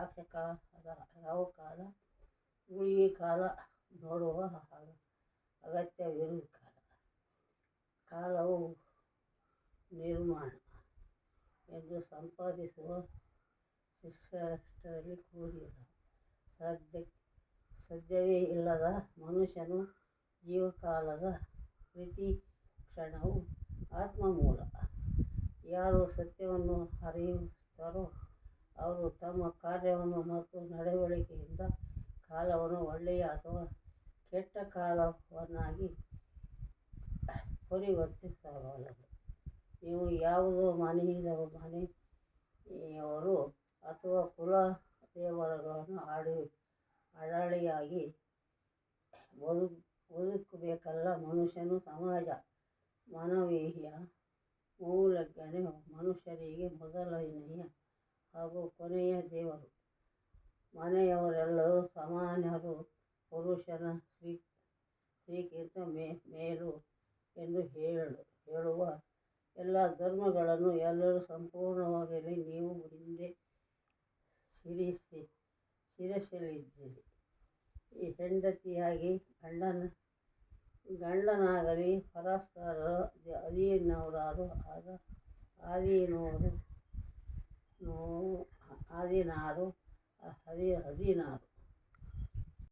ರಾಕ್ಷ ಕಾಲ ರಾವು ಕಾಲ? ಗುಳಿಗೆ ಕಾಲ ನೋಡುವ ಅಗ- ಅಗತ್ಯವಿರುವ ಕಾಲ. ಕಾಲವು ನಿರ್ಮಾಣ ಎಂದು ಸಂಪಾದಿಸುವ ಶಿಷ್ಯರಷ್ಟರಲ್ಲಿ ಕೂಡಿಲ್ಲ. ಸದ್ಯ ಸದ್ಯವೇ ಇಲ್ಲದ ಮನುಷ್ಯನ ಜೀವಕಾಲದ ಪ್ರತಿ ಆತ್ಮ ಆತ್ಮಮೂಲ. ಯಾರು ಸತ್ಯವನ್ನು ಅರಿಯುತ್ತಾರೋ ಅವರು ತಮ್ಮ ಕಾರ್ಯವನ್ನು ಮತ್ತು ನಡವಳಿಕೆಯಿಂದ ಕಾಲವನ್ನು ಒಳ್ಳೆಯ ಅಥವಾ ಕೆಟ್ಟ ಕಾಲವನ್ನಾಗಿ ಪರಿವರ್ತಿಸಬಲ್ಲರು ನೀವು ಯಾವುದೋ ಮನೆಯಿಂದ ಮನೆಯವರು ಅಥವಾ ಕುಲ ದೇವರುಗಳನ್ನು ಆಡಿ ಆಡಳಿಯಾಗಿ ಬದುಕು ಬದುಕಬೇಕಲ್ಲ, ಮನುಷ್ಯನು ಸಮಾಜ ಮಾನವೀಯ ಮೌಲ್ಯಗಳು ಮನುಷ್ಯರಿಗೆ ಮೊದಲನೆಯ ಹಾಗೂ ಕೊನೆಯ ದೇವರು. ಮನೆಯವರೆಲ್ಲರೂ ಸಮಾನರು, ಪುರುಷನ ಶ್ರೀ ಸ್ತ್ರೀಗಿಂತ ಮೇ, ಮೇಲು ಎಂದು ಹೇಳು, ಹೇಳುವ ಎಲ್ಲ ಧರ್ಮಗಳನ್ನು ಎಲ್ಲರೂ ಸಂಪೂರ್ಣವಾಗಿ ನೀವು ಹಿಂದೆ ಶಿರಿಸಿ ಶಿರಸಲಿದ್ದೀರಿ ಈ ಹೆಂಡತಿಯಾಗಿ ಗಂಡನ, ಗಂಡನಾಗಲಿ ಪರಸ್ಪರ ಅಧೀನರಾದ ಆದ ಅಧೀನರು నో అదినారు అది అదినారు